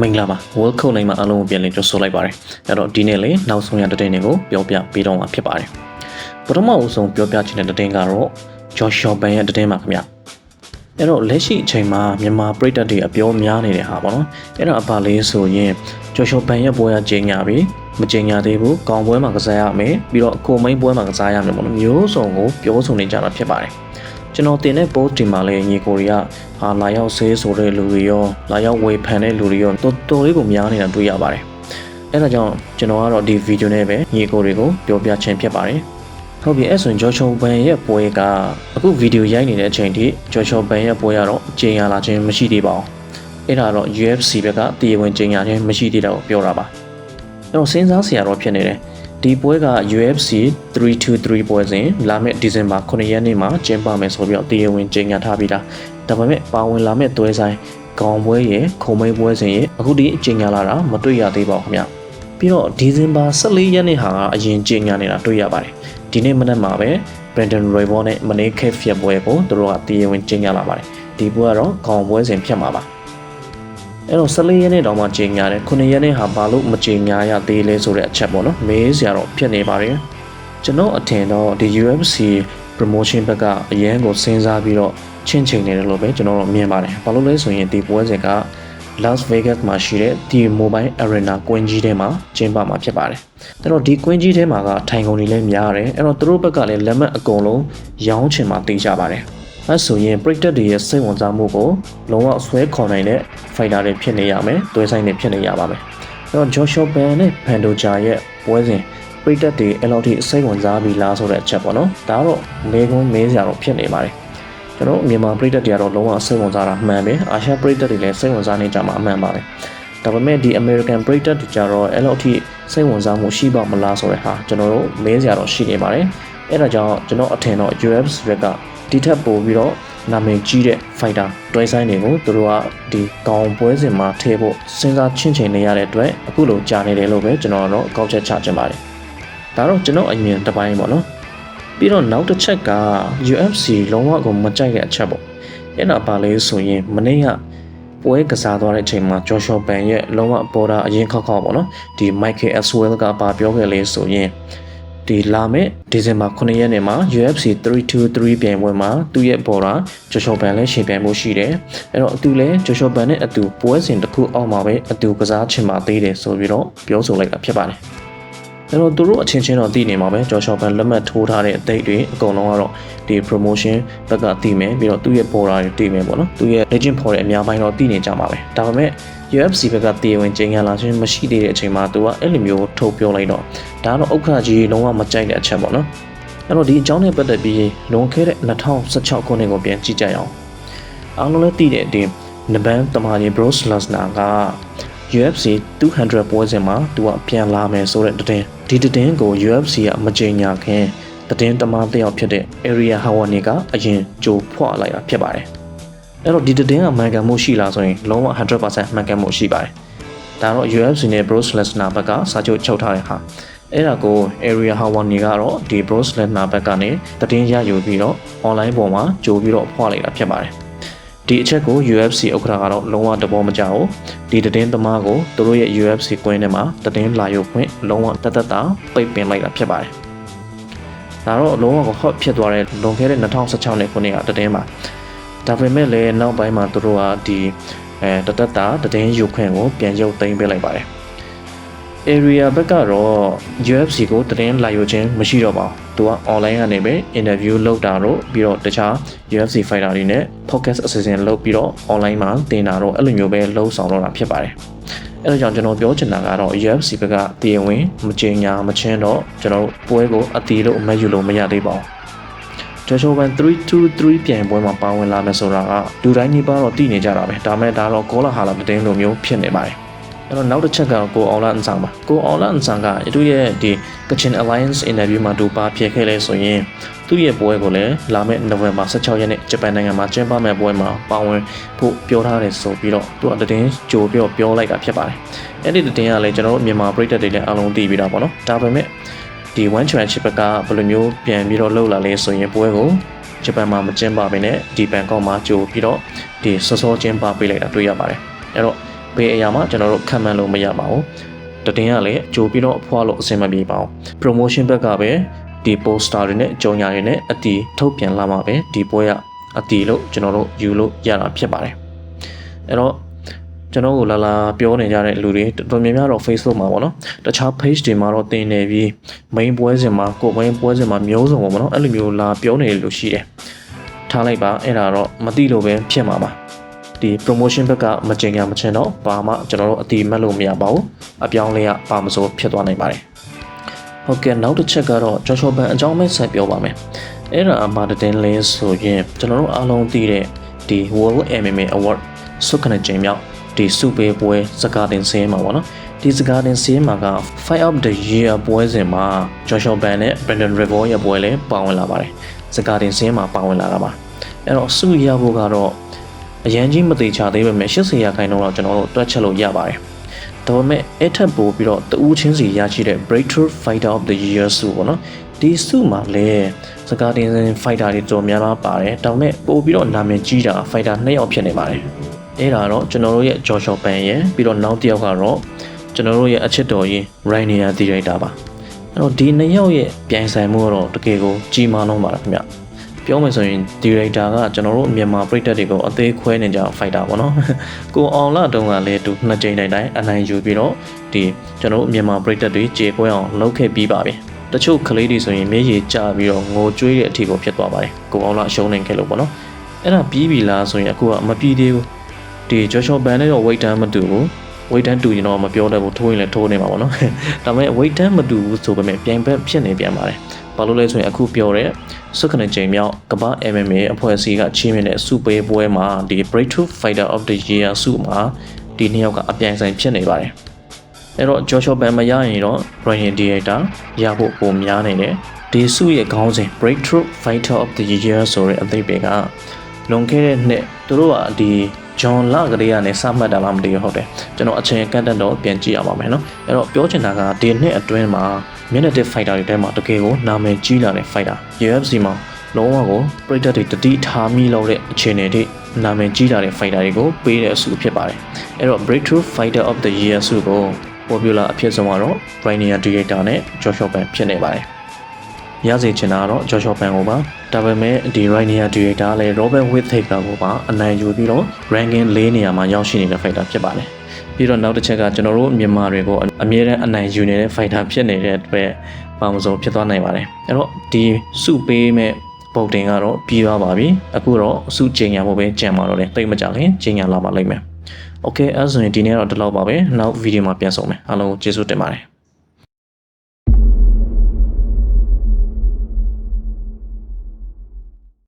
မင်္ဂလာပါ World Cup နိုင်မှာအားလုံးကိုပြန်လည်ကြိုဆိုလိုက်ပါတယ်အဲ့တော့ဒီနေ့လေနောက်ဆုံးရတဲ့တင်တွေကိုပြောပြပေးတော့မှာဖြစ်ပါတယ်ပထမအဆုံးပြောပြချင်တဲ့တင်ကတော့ Joshua Ban ရဲ့တင်ပါခင်ဗျအဲ့တော့လက်ရှိအချိန်မှာမြန်မာပြည်သက်တွေအပြောများနေတဲ့ဟာပေါ့နော်အဲ့တော့အပါလေးဆိုရင် Joshua Ban ရဲ့ပွဲရချိန်ညာပြီမချိန်ညာသေးဘူးကောင်းပွဲမှာကစားရမယ်ပြီးတော့ကိုမိန်ပွဲမှာကစားရမယ်ပေါ့နော်မျိုးစုံကိုပြောဆိုနေကြတာဖြစ်ပါတယ် ကျွန်တော်တင်တဲ့ post ဒီမှာလည်းညီကိုတွေကဟာလာရောက်ဆေးဆိုတဲ့လူတွေရောလာရောက်ဝေဖန်တဲ့လူတွေရောတော်တော်လေးကိုများနေတာတွေ့ရပါတယ်။အဲဒါကြောင့်ကျွန်တော်ကတော့ဒီဗီဒီယိုနဲ့ပဲညီကိုတွေကိုပြောပြခြင်းဖြစ်ပါတယ်။ဟုတ်ပြီအဲ့ဆိုရင် Joshua Ban ရဲ့ပွဲကအခုဗီဒီယိုရိုက်နေတဲ့အချိန်ထိ Joshua Ban ရဲ့ပွဲကတော့ကြေညာလာခြင်းမရှိသေးပါဘူး။အဲ့ဒါတော့ UFC ဘက်ကတရားဝင်ကြေညာခြင်းမရှိသေးတာကိုပြောတာပါ။အဲ့တော့စဉ်းစားစရာတော့ဖြစ်နေတယ်။ ဒီပွဲက UFC 323ပွဲစဉ်လာမယ့်ဒီဇင်ဘာ9ရက်နေ့မှာကျင်းပမယ်ဆိုပြီးတော့တရားဝင်ကြေညာထားပြီးသားဒါပေမဲ့ပါဝင်လာမယ့်သွဲဆိုင်ခေါင်းပွဲရဲ့ခုံမိတ်ပွဲစဉ်ရဲ့အခုဒီကြေညာလာတာမတွေ့ရသေးပါဘူးခင်ဗျပြီးတော့ဒီဇင်ဘာ14ရက်နေ့ဟာအရင်ကြေညာနေတာတွေ့ရပါတယ်ဒီနေ့မနက်မှာပဲ Brandon Royval နဲ့ Manny Kef ပွဲကိုသူတို့ကတရားဝင်ကြေညာလာပါတယ်ဒီပွဲကတော့ခေါင်းပွဲစဉ်ဖြစ်မှာပါ အဲ့တော့14ရက်နေ့တောင်မှကြေညာတယ်9ရက်နေ့ဟာဘာလို့မကြေညာရသေးလဲဆိုတဲ့အချက်ပေါ့နော်မေးစရာတော့ဖြစ်နေပါတယ်ကျွန်တော်အထင်တော့ဒီ UFC promotion ဘက်ကအရန်ကိုစဉ်းစားပြီးတော့ချင်းချိန်နေတယ်လို့ပဲကျွန်တော်တို့မြင်ပါတယ်။ဘာလို့လဲဆိုရင်ဒီပွဲစဉ်က Las Vegas မှာရှိတဲ့ဒီ Mobile Arena ကွင်းကြီးထဲမှာကျင်းပမှာဖြစ်ပါတယ်။အဲ့တော့ဒီကွင်းကြီးထဲမှာကထိုင်ကုန်တွေလည်းများတယ်။အဲ့တော့သူတို့ဘက်ကလည်းလက်မှတ်အကုန်လုံးရောင်းချင်မှသိကြပါတယ်။ အဲဆိုရင် Practice တွေရဲ့စိတ်ဝင်စားမှုကိုလုံးဝဆွဲခေါ်နိုင်တဲ့ fighter တွေဖြစ်နေရမယ်။တွဲဆိုင်တွေဖြစ်နေရပါမယ်။အဲ့တော့ Joshua Ban နဲ့ Pandoja ရဲ့ပွဲစဉ်ပရိသတ်တွေအဲ့လောက်ထိစိတ်ဝင်စားပြီလားဆိုတဲ့အချက်ပေါ့နော်ဒါကတော့မေးခွန်းမေးစရာတော့ဖြစ်နေပါတယ်ကျွန်တော်မြန်မာပရိသတ်တွေကတော့လုံးဝစိတ်ဝင်စားတာမှန်ပဲအာရှပရိသတ်တွေလည်းစိတ်ဝင်စားနေကြမှာအမှန်ပါပဲဒါပေမဲ့ဒီ American ပရိသတ်တွေကြတော့အဲ့လောက်ထိစိတ်ဝင်စားမှုရှိပါမလားဆိုတဲ့ဟာကျွန်တော်တို့မေးစရာတော့ရှိနေပါတယ်အဲ့ဒါကြောင့်ကျွန်တော်အထင်တော့ UFC ဘက်က ဒီထက်ပိုပြီးတော့နာမည်ကြီးတဲ့ fighter တွဲဆိုင်တွေကိုသူတို့ကဒီကောင်ပွဲစဉ်မှာထည့်ဖို့စဉ်းစားချင့်ချိန်နေရတဲ့အတွက်အခုလိုကြာနေတယ်လို့ပဲကျွန်တော်တော့ကောက်ချက်ချချင်ပါတယ်ဒါတော့ကျွန်တော်အမြင်တစ်ပိုင်းပေါ့နော်ပြီးတော့နောက်တစ်ချက်က UFC လုံးဝကိုမကြိုက်တဲ့အချက်ပေါ့အဲ့ဒါပါလဲဆိုရင်မနေ့ကပွဲကစားသွားတဲ့အချိန်မှာ Joshua Ban ရဲ့လုံးဝပေါ်တာအရင်ခောက်ခောက်ပေါ့နော်ဒီ Michael Aswell ကပါပြောခဲ့လေဆိုရင် ဒီလာမယ့်ဒီဇင်ဘာ9ရက်နေ့မှာ UFC 323ပြိုင်ပွဲမှာသူ့ရဲ့ပေါ်တာ Joshua Ban လည်းရှင်ပြိုင်မှုရှိတယ်အဲ့တော့သူလည်း Joshua Ban နဲ့အတူပွဲစဉ်တစ်ခုအောက်မှာပဲအတူကစားချင်ပါသေးတယ်ဆိုပြီးတော့ပြောဆိုလိုက်တာဖြစ်ပါတယ် အဲ့တော့သူတို့အချင်းချင်းတော့တည်နေမှာပဲကြော်ရှော့ပန်လက်မှတ်ထိုးထားတဲ့အသိတွေအကုန်လုံးကတော့ဒီ promotion ဘက်ကတည်မယ်ပြီးတော့သူ့ရဲ့ border တွေတည်မယ်ပေါ့နော်သူရဲ့ legend ပေါ်တဲ့အများပိုင်းတော့တည်နေကြမှာပဲဒါပေမဲ့ UFC ဘက်ကတည်ဝင်ကျင်းရလာခြင်းမရှိသေးတဲ့အချိန်မှာသူကအဲ့လိုမျိုးထုတ်ပြောလိုက်တော့ဒါကတော့ဥက္ခကြီးလုံးဝမကြိုက်တဲ့အချက်ပေါ့နော်အဲ့တော့ဒီအကြောင်းနဲ့ပတ်သက်ပြီးလွန်ခဲ့တဲ့2016ခုနှစ်ကိုပြန်ကြည့်ကြရအောင်အားလုံးလည်းတည်တဲ့အတင်းနဘန်တမာကြီး Bruce Lesnar က UFC 200ပွဲစဉ်မှာသူကပြန်လာမယ်ဆိုတဲ့တဲ့ ဒီတဲ့ကို UFC ကမကြေညာခင်တဲ့တမန်တယောက်ဖြစ်တဲ့ Area Hawani ကအရင်ကြိုဖွလိုက်တာဖြစ်ပါတယ်။အဲ့တော့ဒီတဲ့ကမှန်ကန်မှုရှိလားဆိုရင်လုံးဝ100%မှန်ကန်မှုရှိပါတယ်။ဒါတော့ UFC နဲ့ Bruce Lesnar ဘက်ကစာချုပ်ချုပ်ထားတဲ့ဟာအဲ့ဒါကို Area Hawani ကတော့ဒီ Bruce Lesnar ဘက်ကနေတဲ့ရယူပြီးတော့ online ပေါ်မှာကြိုပြီးတော့ဖွလိုက်တာဖြစ်ပါတယ်။ ဒီအချက်ကို UFC ဥက္ကဋ္ဌကတော့လုံးဝတဘောမကြဘူးဒီသတင်းသမားကိုသူတို့ရဲ့ UFC ကွင်းထဲမှာသတင်းလာရုပ်ခွင့်လုံးဝတသက်တာပိတ်ပင်လိုက်တာဖြစ်ပါတယ်ဒါတော့လုံးဝကို hot ဖြစ်သွားတဲ့လွန်ခဲ့တဲ့2016နှစ်ခုနှစ်ကသတင်းပါဒါပေမဲ့လည်းနောက်ပိုင်းမှာသူတို့ကဒီအဲတသက်တာသတင်းရုပ်ခွင့်ကိုပြန်ရုပ်သိမ်းပေးလိုက်ပါတယ် area ဘက်ကတော့ UFC ကိုသတင်းလာယူခြင်းမရှိတော့ပါဘူး။သူက online ကနေပဲ interview လုပ်တာတော့ပြီးတော့တခြား UFC fighter တွေနဲ့ podcast assistant လုပ်ပြီးတော့ online မှာတင်တာတော့အဲ့လိုမျိုးပဲလှုပ်ဆောင်တော့တာဖြစ်ပါတယ်။အဲ့ဒါကြောင့်ကျွန်တော်ပြောချင်တာကတော့ UFC ဘက်ကတရားဝင်မကြေညာမချင်းတော့ကျွန်တော်ပွဲကိုအတီးလို့အမတ်ယူလို့မရသေးပါဘူး။ Joshua Ban 323ပြိုင်ပွဲမှာပါဝင်လာမယ်ဆိုတာကလူတိုင်းကြီးပါတော့တည်နေကြတာပဲဒါမဲ့ဒါတော့ကောလာဟာလာတဲ့လိုမျိုးဖြစ်နေပါတယ် အဲ့တော့နောက်တစ်ချက်ကကိုအောင်လာအန်ဆန်ပါကိုအောင်လာအန်ဆန်ကသူ့ရဲ့ဒီ Kitchen Alliance interview မှာသူပါဖြစ်ခဲ့လဲဆိုရင်သူ့ရဲ့ပွဲကိုလည်းလာမယ့် November 16ရက်နေ့ဂျပန်နိုင်ငံမှာကျင်းပမယ့်ပွဲမှာပါဝင်ဖို့ပြောထားတယ်ဆိုပြီးတော့သူကတည်င်းကြိုပြောပြောလိုက်တာဖြစ်ပါတယ်အဲ့ဒီတည်င်းကလည်းကျွန်တော်တို့မြန်မာပြည်သက်တွေလည်းအလုံးသိပြီးတော့ပေါ့နော်ဒါပေမဲ့ဒီ One Championship ကဘယ်လိုမျိုးပြန်ပြီးတော့လှုပ်လာလဲဆိုရင်ပွဲကိုဂျပန်မှာမကျင်းပဘဲနဲ့ဒီဘန်ကောက်မှာကြိုပြီးတော့ဒီစောစောကျင်းပပေးလိုက်တာတွေ့ရပါတယ်အဲ့တော့ ဘယ်အရာမှကျွန်တော်တို့ခံမှန်းလို့မရပါဘူးတတင်ကလည်းကြိုပြီးတော့ဖွာလို့အဆင်မပြေပါဘူး promotion ဘက်ကပဲဒီ poster တွေနဲ့အကြုံညာတွေနဲ့အတီထုတ်ပြန်လာမှာပဲဒီပွဲကအတီလို့ကျွန်တော်တို့ယူလို့ရတာဖြစ်ပါတယ်အဲ့တော့ကျွန်တော်ကိုလာလာပြောနေကြတဲ့လူတွေတော်တော်များများတော့ Facebook မှာပေါ့နော်တခြား page တွေမှာတော့တင်နေပြီး main ပွဲစဉ်မှာကို main ပွဲစဉ်မှာမျိုးစုံပေါ့နော်အဲ့လိုမျိုးလာပြောနေလို့ရှိတယ်ထားလိုက်ပါအဲ့ဒါတော့မသိလို့ပဲဖြစ်မှာပါ ဒီ promotion ဘက်ကမကြင်ရမချင်တော့ဘာမှကျွန်တော်တို့အတိမတ်လို့မရပါဘူးအပြောင်းလဲကပါမစိုးဖြစ်သွားနိုင်ပါတယ်ဟုတ်ကဲ့နောက်တစ်ချက်ကတော့ကြော်ချော်ပန်အကြောင်းပဲဆက်ပြောပါမယ်အဲ့ဒါအမှားတင်လဲဆိုရင်ကျွန်တော်တို့အားလုံးသိတဲ့ဒီ World MMA Award စုခနဲ့ချိန်မြောက်ဒီစုပေးပွဲစကားတင်စင်းမှာပေါ့နော်ဒီစကားတင်စင်းမှာက Fight of the Year ပွဲစဉ်မှာ Joshua Ban နဲ့ Brandon Revo ရဲ့ပွဲလည်းပါဝင်လာပါတယ်စကားတင်စင်းမှာပါဝင်လာတာပါအဲ့တော့စုရဖို့ကတော့ အရန်ကြီးမသေးချသေးပေမဲ့80ရာခိုင်နှုန်းတော့ကျွန်တော်တို့တွက်ချက်လို့ရပါတယ်ဒါပေမဲ့အဲ့ထက်ပိုပြီးတော့တူးချင်းစီရရှိတဲ့ Breakthrough Fighter of the Year စုပေါ့နော်ဒီစုမှာလည်းစကားတင်စင်း fighter တွေတော်များများပါတယ်ဒါပေမဲ့ပိုပြီးတော့နာမည်ကြီးတာ fighter 2ယောက်ဖြစ်နေပါတယ်အဲ့ဒါတော့ကျွန်တော်တို့ရဲ့ Joshua Ban ရဲ့ပြီးတော့နောက်တစ်ယောက်ကတော့ကျွန်တော်တို့ရဲ့အချစ်တော်ကြီး Rainier Director ပါအဲ့တော့ဒီနှစ်ယောက်ရဲ့ပြိုင်ဆိုင်မှုကတော့တကယ်ကိုကြီးမားလုံးပါတယ်ခင်ဗျ ပြောမယ်ဆိုရင် director ကကျွန်တော်တို့မြန်မာပြည်သက်တွေကိုအသေးခွဲနေကြ fighter ပေါ့နော်ကိုအောင်လာတုန်းကလည်းသူနှစ်ကြိမ်တိုင်တိုင်အနိုင်ယူပြီးတော့ဒီကျွန်တော်တို့မြန်မာပြည်သက်တွေကြေကွဲအောင်လုပ်ခဲ့ပြီးပါပြီတချို့ကလေးတွေဆိုရင်မျက်ရည်ကျပြီးတော့ငိုကြွေးတဲ့အထိကိုဖြစ်သွားပါတယ်ကိုအောင်လာရှုံးနေခဲ့လို့ပေါ့နော်အဲ့ဒါပြီးပြီလားဆိုရင်အခုကမပြီးသေးဘူးဒီဂျော်ရှော့ဘန်နဲ့တော့ weight တန်းမတူဘူး weight တန်းတူရင်တော့မပြောတတ်ဘူးထိုးရင်လည်းထိုးနေမှာပေါ့နော်ဒါပေမဲ့ weight တန်းမတူဘူးဆိုပေမဲ့ပြိုင်ဘက်ဖြစ်နေပြန်ပါတယ်ဘာလို့လဲဆိုရင်အခုပြောတဲ့ စုခနဲ့ချိန်မြောက်ကမ္ဘာ MMA အဖွဲ့အစည်းကချီးမြှင့်တဲ့စုပေးပွဲမှာဒီ Breakthrough Fighter of the Year စုမှာဒီနှစ်ယောက်ကအပြိုင်ဆိုင်ဖြစ်နေပါတယ်အဲ့တော့ Joshua Ban မရရင်တော့ Ryan Director ရဖို့ပုံများနေတယ်ဒီစုရဲ့ခေါင်းစဉ် Breakthrough Fighter of the Year ဆိုတဲ့အသိပေကလွန်ခဲ့တဲ့နှစ်သူတို့ကဒီဂျွန်လာကလေးကနေစမှတ်တာလားမသိဘူးဟုတ်တယ်ကျွန်တော်အချိန်ကန့်တက်တော့ပြန်ကြည့်ရပါမယ်နော်အဲ့တော့ပြောချင်တာကဒီနှစ်အတွင်းမှာ မျက်နှာတစ် fighter တွေထဲမှာတကယ်ကိုနာမည်ကြီးလာတဲ့ fighter UFC မှာလုံးဝကိုပရိသတ်တွေတတိထားမိလို့တဲ့အခြေအနေတွေနာမည်ကြီးလာတဲ့ fighter တွေကိုပေးတဲ့အစုဖြစ်ပါတယ်အဲ့တော့ Breakthrough Fighter of the Year စုကို popular အဖြစ်ဆုံးကတော့ Rainier Director နဲ့ Joshua Ban ဖြစ်နေပါတယ်ရစေချင်တာကတော့ Joshua Ban ကိုပါဒါပေမဲ့ဒီ Rainier Director လည်း Robert Whittaker ကိုပါအနိုင်ယူပြီးတော့ ranking ၄နေရာမှာရောက်ရှိနေတဲ့ fighter ဖြစ်ပါတယ် ပြီးတော့နောက်တစ်ချက်ကကျွန်တော်တို့မြန်မာတွေကိုအမြဲတမ်းအနိုင်ယူနေတဲ့ fighter ဖြစ်နေတဲ့အတွက်ဘာမှမဆိုဖြစ်သွားနိုင်ပါတယ်အဲ့တော့ဒီစုပေးမဲ့ပုံတင်ကတော့ပြီးသွားပါပြီအခုတော့စုချိန်ရဖို့ပဲကြံပါတော့တယ်သိမကြခင်ချိန်ရလာပါလိမ့်မယ် Okay အဲ့ဆိုရင်ဒီနေ့တော့ဒီလောက်ပါပဲနောက်ဗီဒီယိုမှာပြန်ဆုံမယ်အားလုံးကျေးဇူးတင်ပါတယ်